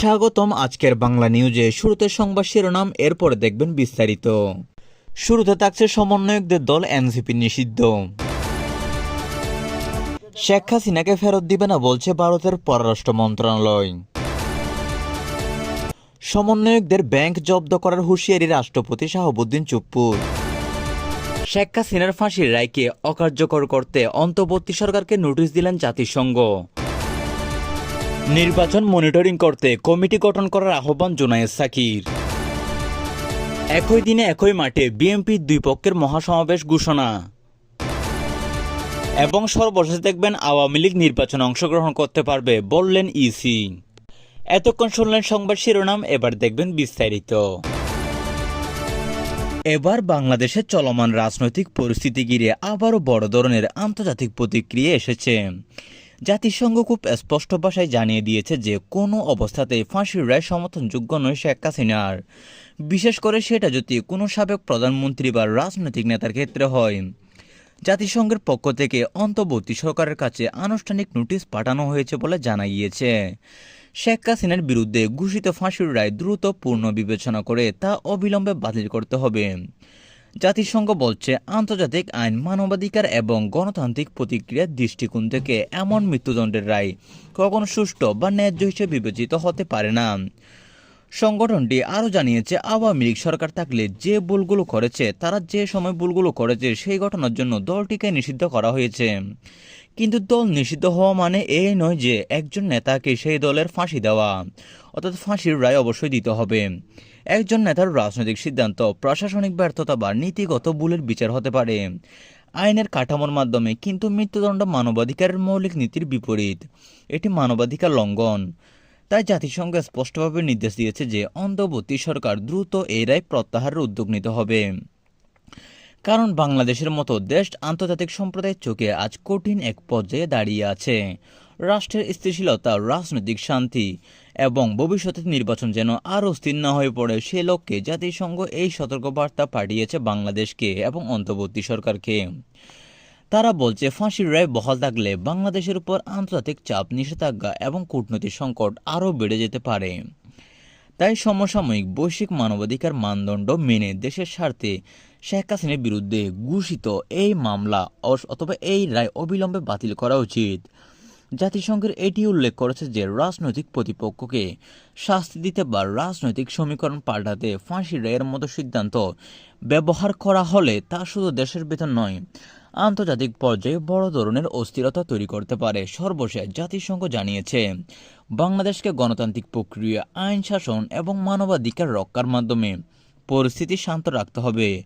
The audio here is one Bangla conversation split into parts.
স্বাগতম আজকের বাংলা নিউজে। শুরুতে সংবাদ শিরোনাম, এরপরে দেখবেন বিস্তারিত। শুরুতে থাকছে সমন্বয়কদের দল এনসিপি নিষিদ্ধ। শেখ হাসিনাকে ফেরত দিবে না বলছে ভারতের পররাষ্ট্র মন্ত্রণালয়। সমন্বয়কদের ব্যাংক জব্দ করার হুঁশিয়ারি রাষ্ট্রপতি শাহাবুদ্দিন চুপ্পুর। শেখ হাসিনার ফাঁসির রায়কে অকার্যকর করতে অন্তর্বর্তী সরকারকে নোটিশ দিলেন জাতিসংঘ। নির্বাচন মনিটরিং করতে কমিটি গঠন করার আহ্বান জোনায়েদ সাকির। একই দিনে একই মাঠে বিএনপির দুই পক্ষের মহাসমাবেশ ঘোষণা। এবং সর্বশেষ দেখবেন আওয়ামী লীগ নির্বাচনে অংশগ্রহণ করতে পারবে বললেন ইসি। এতক্ষণ শুনলেন সংবাদ শিরোনাম, এবার দেখবেন বিস্তারিত। এবার বাংলাদেশের চলমান রাজনৈতিক পরিস্থিতি ঘিরে আবারও বড় ধরনের আন্তর্জাতিক প্রতিক্রিয়া এসেছে। জাতিসংঘ খুব স্পষ্ট ভাষায় জানিয়ে দিয়েছে যে কোনো অবস্থাতেই ফাঁসির রায় সমর্থনযোগ্য নয় শেখ হাসিনার। বিশেষ করে সেটা যদি কোনো সাবেক প্রধানমন্ত্রী বা রাজনৈতিক নেতার ক্ষেত্রে হয়। জাতিসংঘের পক্ষ থেকে অন্তর্বর্তী সরকারের কাছে আনুষ্ঠানিক নোটিশ পাঠানো হয়েছে বলে জানা গিয়েছে শেখ হাসিনার বিরুদ্ধে ঘোষিত ফাঁসির রায় দ্রুত পূর্ণ বিবেচনা করে তা অবিলম্বে বাতিল করতে হবে। জাতিসংঘ বলছে, আন্তর্জাতিক আইন মানবাধিকার এবং গণতান্ত্রিক প্রতিক্রিয়ার দৃষ্টিকোণ থেকে এমন মৃত্যুদণ্ডের রায় কখনো সুষ্ঠু বা ন্যায্য হিসেবে বিবেচিত হতে পারে না। সংগঠনটি আরও জানিয়েছে, আওয়ামী লীগ সরকার থাকলে যে ভুলগুলো করেছে, তারা যে সময় ভুলগুলো করেছে, সেই ঘটনার জন্য দলটিকে নিষিদ্ধ করা হয়েছে। কিন্তু দল নিষিদ্ধ হওয়া মানে এই নয় যে একজন নেতাকে সেই দলের ফাঁসি দেওয়া, অর্থাৎ ফাঁসির রায় অবশ্যই দিতে হবে। একজন নেতার রাজনৈতিক সিদ্ধান্ত, প্রশাসনিক ব্যর্থতা বা নীতিগত ভুলের বিচার হতে পারে। আইনের কাঠামোর মাধ্যমে কিন্তু মৃত্যুদণ্ড মানবাধিকারের মৌলিক নীতির বিপরীত। এটি মানবাধিকার লঙ্ঘন। তাই জাতিসংঘ স্পষ্টভাবে নির্দেশ দিয়েছে যে অন্তর্বর্তী সরকার দ্রুত এই রায় প্রত্যাহারের উদ্যোগ নিতে হবে। কারণ বাংলাদেশের মতো দেশ আন্তর্জাতিক সম্প্রদায়ের চোখে আজ কঠিন এক পর্যায়ে দাঁড়িয়ে আছে। রাষ্ট্রের স্থিতিশীলতা, রাজনৈতিক শান্তি এবং ভবিষ্যতে নির্বাচন যেন আরও স্থির না হয়ে পড়ে, সে লক্ষ্যে জাতিসংঘ এই সতর্কবার্তা পাঠিয়েছে বাংলাদেশকে এবং অন্তর্বর্তী সরকারকে। তারা বলছে, ফাঁসির রায় বহাল থাকলে বাংলাদেশের উপর আন্তর্জাতিক চাপ, নিষেধাজ্ঞা এবং কূটনৈতিক সংকট আরও বেড়ে যেতে পারে। তাই সমসাময়িক বৈশ্বিক মানবাধিকার মানদণ্ড মেনে দেশের স্বার্থে শেখ হাসিনার বিরুদ্ধে ঘোষিত এই মামলা অথবা এই রায় অবিলম্বে বাতিল করা উচিত। জাতিসংঘের এটি উল্লেখ করেছে যে রাজনৈতিক প্রতিপক্ষকে শাস্তি দিতে বা রাজনৈতিক সমীকরণ পাল্টাতে ফাঁসি রায়ের মতো সিদ্ধান্ত ব্যবহার করা হলে তা শুধু দেশের বেতন নয় আন্তর্জাতিক পর্যায়ে বড় ধরনের অস্থিরতা তৈরি করতে পারে, সর্বশেষ জাতিসংঘ জানিয়েছে। বাংলাদেশকে গণতান্ত্রিক প্রক্রিয়া, আইন শাসন এবং মানবাধিকার রক্ষার মাধ্যমে পরিস্থিতি শান্ত রাখতে হবে।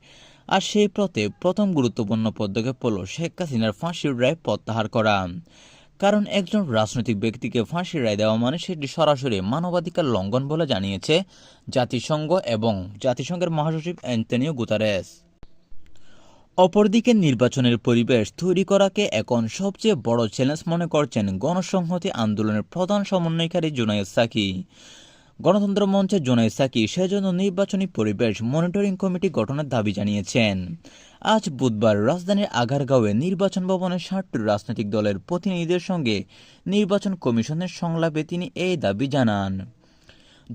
আর সেই পথে প্রথম গুরুত্বপূর্ণ পদক্ষেপ হল শেখ হাসিনার ফাঁসির রায় প্রত্যাহার করা। কারণ একজন রাজনৈতিক ব্যক্তিকে ফাঁসির রায় দেওয়া মানে সেটি সরাসরি মানবাধিকার লঙ্ঘন বলে জানিয়েছে জাতিসংঘ এবং জাতিসংঘের মহাসচিব অ্যান্টনিও গুতারেস। অপরদিকে নির্বাচনের পরিবেশ তৈরি করাকে এখন সবচেয়ে বড় চ্যালেঞ্জ মনে করছেন গণসংহতি আন্দোলনের প্রধান সমন্বয়কারী জুনায়েদ সাকি। গণতন্ত্র মঞ্চে জোনায়েদ সাকি সেজন্য নির্বাচনী পরিবেশ মনিটরিং কমিটি গঠনের দাবি জানিয়েছেন। আজ বুধবার রাজধানীর আগারগাঁওয়ে নির্বাচন ভবনে ষাটটি রাজনৈতিক দলের প্রতিনিধিদের সঙ্গে নির্বাচন কমিশনের সংলাপে তিনি এই দাবি জানান।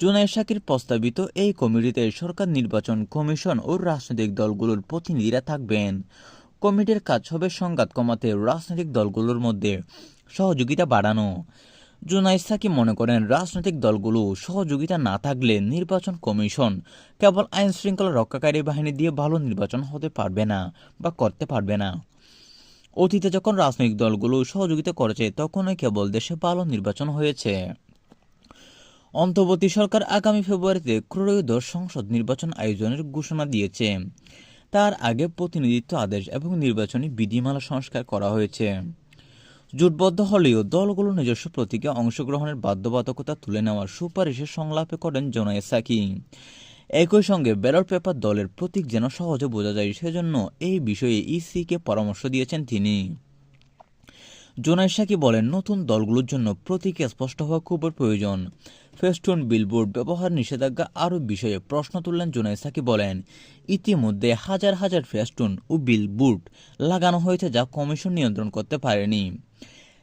জুনায়েদ সাকির প্রস্তাবিত এই কমিটিতে সরকার নির্বাচন কমিশন ও রাজনৈতিক দলগুলোর প্রতিনিধিরা থাকবেন। কমিটির কাজ হবে সংঘাত কমাতে রাজনৈতিক দলগুলোর মধ্যে সহযোগিতা বাড়ানো। জুনাইদ সাকি মনে করেন, রাজনৈতিক দলগুলো সহযোগিতা না থাকলে নির্বাচন কমিশন কেবল আইন শৃঙ্খলা রক্ষাকারী বাহিনী দিয়ে ভালো নির্বাচন হতে পারবে না বা করতে পারবে না। অতীতে যখন রাজনৈতিক দলগুলো সহযোগিতা করেছে, তখনই কেবল দেশে ভালো নির্বাচন হয়েছে। অন্তর্বর্তী সরকার আগামী ফেব্রুয়ারিতে ত্রয়োদশ সংসদ নির্বাচন আয়োজনের ঘোষণা দিয়েছে। তার আগে প্রতিনিধিত্ব আদেশ এবং নির্বাচনী বিধিমালা সংস্কার করা হয়েছে। জোটবদ্ধ হলেও দলগুলো নিজস্ব প্রতীকে অংশগ্রহণের বাধ্যবাধকতা তুলে নেওয়ার সুপারিশের সংলাপে করেন জোনায়েদ সাকি। একই সঙ্গে ব্যালট পেপার দলের প্রতীক যেন সহজে বোঝা যায়, সেজন্য এই বিষয়ে ইসিকে পরামর্শ দিয়েছেন তিনি। জোনায়েদ সাকি বলেন, নতুন দলগুলোর জন্য প্রতীকে স্পষ্ট হওয়া খুবই প্রয়োজন। ফেস্টুন, বিলবোর্ড ব্যবহার নিষেধাজ্ঞা আরও বিষয়ে প্রশ্ন তুললেন জোনায়েদ সাকি বলেন, ইতিমধ্যে হাজার হাজার ফেস্টুন ও বিলবোর্ড লাগানো হয়েছে যা কমিশন নিয়ন্ত্রণ করতে পারেনি।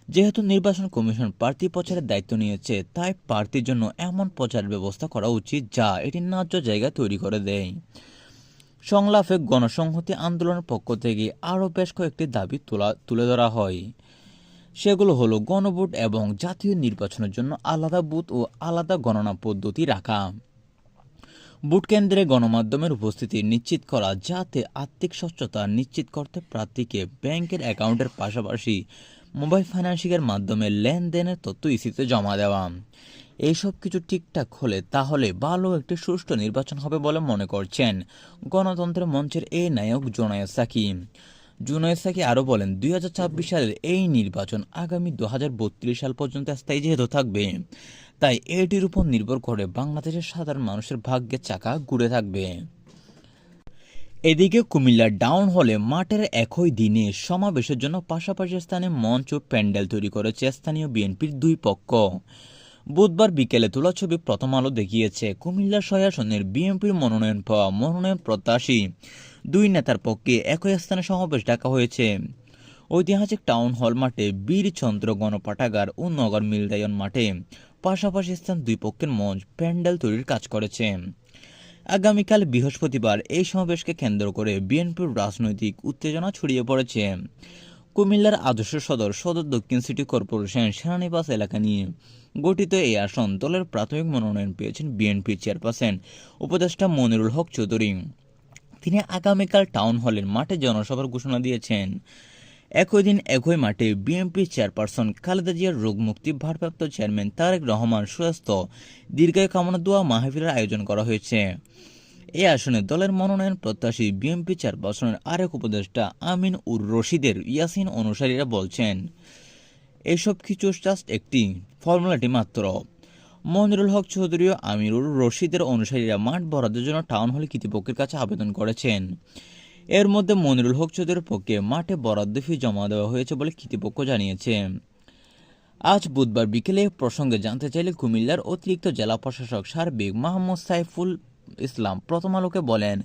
যেহেতু নির্বাচন কমিশন প্রার্থী প্রচারের দায়িত্ব নিয়েছে, তাই প্রার্থীর জন্য এমন প্রচার ব্যবস্থা করা উচিত যা এটি ন্যায্য জায়গা তৈরি করে দেয়। সংলাপে গণসংহতি আন্দোলনের পক্ষ থেকে আরও বেশ কয়েকটি দাবি তোলা তুলে ধরা হয়। সেগুলো হলো গণভোট এবং জাতীয় নির্বাচনের জন্য আলাদা বুথ ও আলাদা গণনা পদ্ধতি রাখা। ভোট কেন্দ্রে গণমাধ্যমের উপস্থিতি নিশ্চিত করা যাতে আর্থিক স্বচ্ছতা নিশ্চিত করতে প্রার্থীকে ব্যাংকের অ্যাকাউন্টের পাশাপাশি মোবাইল ফাইন্যান্সিংয়ের মাধ্যমে লেনদেনের তথ্য ইসিতে জমা দেওয়া। এইসব কিছু ঠিকঠাক হলে তাহলে ভালো একটি সুষ্ঠু নির্বাচন হবে বলে মনে করছেন গণতন্ত্রের মঞ্চের এই নায়ক জোনায়েদ সাকি। জুনায়েদ সাকি আরও বলেন দু হাজার ছাব্বিশ সালের এই নির্বাচন আগামী দু হাজার বত্রিশ সাল পর্যন্ত স্থায়ী যেহেতু থাকবে, তাই এটির উপর নির্ভর করে বাংলাদেশের সাধারণ মানুষের ভাগ্যের চাকা ঘুরে থাকবে। এদিকে কুমিল্লার ডাউন হলে মাঠের একই দিনে সমাবেশের জন্য পাশাপাশি স্থানে মঞ্চ প্যান্ডেল তৈরি করেছে স্থানীয় বিএনপির দুই পক্ষ। বুধবার বিকেলে তোলা ছবি প্রথম আলো দেখিয়েছে কুমিল্লা ছয় আসনের বিএনপির মনোনয়ন পাওয়া মনোনয়ন প্রত্যাশী। দুই নেতার পক্ষে একই স্থানে সমাবেশ ডাকা হয়েছে। ঐতিহাসিক টাউন হল মাঠে বীরচন্দ্র গণপাঠাগার ও নগর মিলদায়ন মাঠে। পাশাপাশি স্থান দুই পক্ষের মঞ্চ, প্যান্ডেল তৈরির কাজ করেছে। আগামীকাল বৃহস্পতিবার এই সমাবেশকে কেন্দ্র করে বিএনপির রাজনৈতিক উত্তেজনা ছড়িয়ে পড়েছে। কুমিল্লার আদর্শ সদর সদর দক্ষিণ সিটি কর্পোরেশন সেনানিবাস এলাকা নিয়ে গঠিত এই আসন দলের প্রাথমিক মনোনয়ন পেয়েছেন বিএনপির চেয়ারপারসন উপদেষ্টা মনিরুল হক চৌধুরী। তিনি আগামীকাল টাউন হলের মাঠে জনসভার ঘোষণা দিয়েছেন। একই দিন একই মাঠে বিএনপি চেয়ারপারসন খালেদা জিয়ার রোগমুক্তি ভারপ্রাপ্ত চেয়ারম্যান তারেক রহমান সুস্বাস্থ্য, দীর্ঘায় কামনা দোয়া মাহফিলের আয়োজন করা হয়েছে। এই আসনে দলের মনোনয়ন প্রত্যাশী বিএনপি চেয়ারপারসনের আরেক উপদেষ্টা আমিন উর রশিদের ইয়াসিন অনুসারীরা বলছেন, এসব কিছু জাস্ট একটি ফর্মুলাটি মাত্র। মনিরুল হক চৌধুরী ও আমিরুর রশিদের অনুসারীরা মাঠ বরাদ্দের জন্য টাউন হল কর্তৃপক্ষের কাছে আবেদন করেছেন। এর মধ্যে মনিরুল হক চৌধুরীর পক্ষে মাঠে বরাদ্দ ফি জমা দেওয়া হয়েছে বলে কর্তৃপক্ষ জানিয়েছে। আজ বুধবার বিকেলে প্রসঙ্গে জানতে চাইলে কুমিল্লার অতিরিক্ত জেলা প্রশাসক সার্বিক মাহমুদ সাইফুল ইসলাম প্রথম আলোকে বলেন,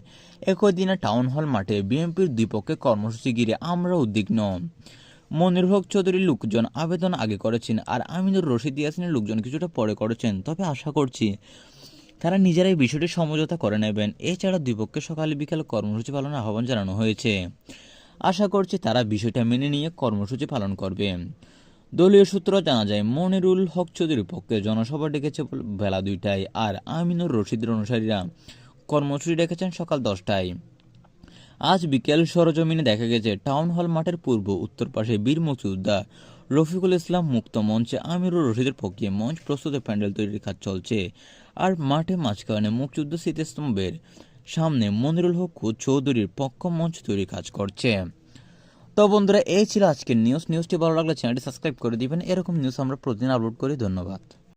একই দিনে টাউন হল মাঠে বিএনপির দুই পক্ষে কর্মসূচি ঘিরে আমরা উদ্বিগ্ন। মনির হক চৌধুরীর লোকজন আবেদন আগে করেছেন আর আমিনুর রশিদ ইয়াসিনের লোকজন কিছুটা পরে করেছেন, তবে আশা করছি তারা নিজেরাই বিষয়টি সমঝোতা করে নেবেন। এছাড়া দুই পক্ষে সকালে বিকালে কর্মসূচি পালনের আহ্বান জানানো হয়েছে। আশা করছি তারা বিষয়টা মেনে নিয়ে কর্মসূচি পালন করবে। দলীয় সূত্র জানা যায়, মনিরুল হক চৌধুরীর পক্ষে জনসভা ডেকেছে বেলা দুইটায় আর আমিনুর রশিদের অনুসারীরা কর্মসূচি ডেকেছেন সকাল দশটায়। আজ বিকেল সরজমিনে দেখা গেছে, টাউন হল মাঠের পূর্ব উত্তর পাশে বীর মুক্তিযোদ্ধা রফিকুল ইসলাম মুক্ত মঞ্চে আমিরুর রশিদের পক্ষে মঞ্চ প্রস্তুতে প্যান্ডেল তৈরির কাজ চলছে আর মাঠে মাঝখানে মুক্তিযুদ্ধ স্মৃতিস্তম্ভের সামনে মনিরুল হক চৌধুরীর পক্ষ মঞ্চ তৈরির কাজ করছে। তো বন্ধুরা, এই ছিল আজকের নিউজ নিউজটি ভালো লাগলে চ্যানেলটি সাবস্ক্রাইব করে দিবেন। এরকম নিউজ আমরা প্রতিদিন আপলোড করি। ধন্যবাদ।